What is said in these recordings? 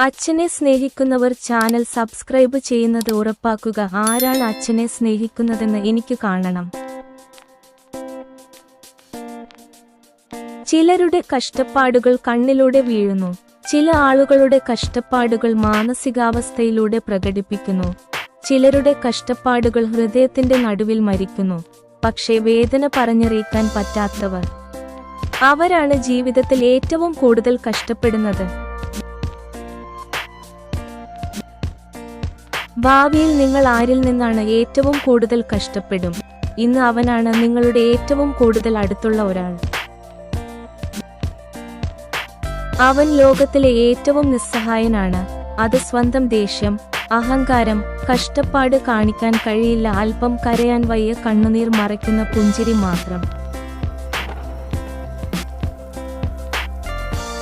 അച്ഛനെ സ്നേഹിക്കുന്നവർ channel subscribe ചെയ്യുന്നത് ഉറപ്പാക്കുക. ആരാണ് അച്ഛനെ സ്നേഹിക്കുന്നതെന്ന് എനിക്ക് കാണണം. ചിലരുടെ കഷ്ടപ്പാടുകൾ കണ്ണിലൂടെ വീഴുന്നു. ചില ആളുകളുടെ കഷ്ടപ്പാടുകൾ മാനസികാവസ്ഥയിലൂടെ പ്രകടിപ്പിക്കുന്നു. ചിലരുടെ കഷ്ടപ്പാടുകൾ ഹൃദയത്തിന്റെ നടുവിൽ മരിക്കുന്നു. പക്ഷേ വേദന പറഞ്ഞറിയിക്കാൻ പറ്റാത്തവർ. അവരാണ് ജീവിതത്തിൽ ഏറ്റവും കൂടുതൽ കഷ്ടപ്പെടുന്നത്. ഭാവിയിൽ നിങ്ങൾ ആരിൽ നിന്നാണ് ഏറ്റവും കൂടുതൽ കഷ്ടപ്പെടും. ഇന്ന് അവനാണ് നിങ്ങളുടെ ഏറ്റവും കൂടുതൽ അടുത്തുള്ള ഒരാൾ. അവൻ ലോകത്തിലെ ഏറ്റവും നിസ്സഹായനാണ്. അത് സ്വന്തം ദേഷ്യം അഹങ്കാരം കഷ്ടപ്പാട് കാണിക്കാൻ കഴിയില്ല അല്പം കരയാൻ വയ്യ കണ്ണുനീർ മറയ്ക്കുന്ന പുഞ്ചിരി മാത്രം.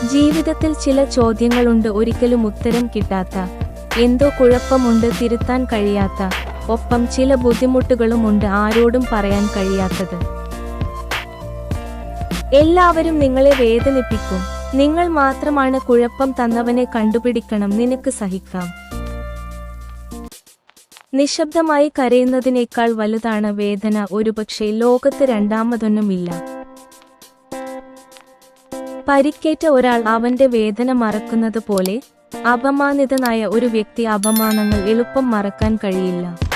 ജീവിതത്തിൽ ചില ചോദ്യങ്ങളുണ്ട് ഒരിക്കലും ഉത്തരം കിട്ടാത്ത. എന്തോ കുഴപ്പമുണ്ട് തിരുത്താൻ കഴിയാത്ത. ഒപ്പം ചില ബുദ്ധിമുട്ടുകളുമുണ്ട് ആരോടും പറയാൻ കഴിയാത്തത്. എല്ലാവരും നിങ്ങളെ വേദനിപ്പിക്കും. നിങ്ങൾ മാത്രമാണ് കുഴപ്പം തന്നവനെ കണ്ടുപിടിക്കണം. നിനക്ക് സഹിക്കാം. നിശബ്ദമായി കരയുന്നതിനേക്കാൾ വലുതാണ് വേദന. ഒരുപക്ഷെ ലോകത്ത് രണ്ടാമതൊന്നുമില്ല. പരിക്കേറ്റ ഒരാൾ അവന്റെ വേദന മറക്കുന്നത് പോലെ അപമാനിതനായ ഒരു വ്യക്തി അപമാനങ്ങൾ എളുപ്പം മറക്കാൻ കഴിയില്ല.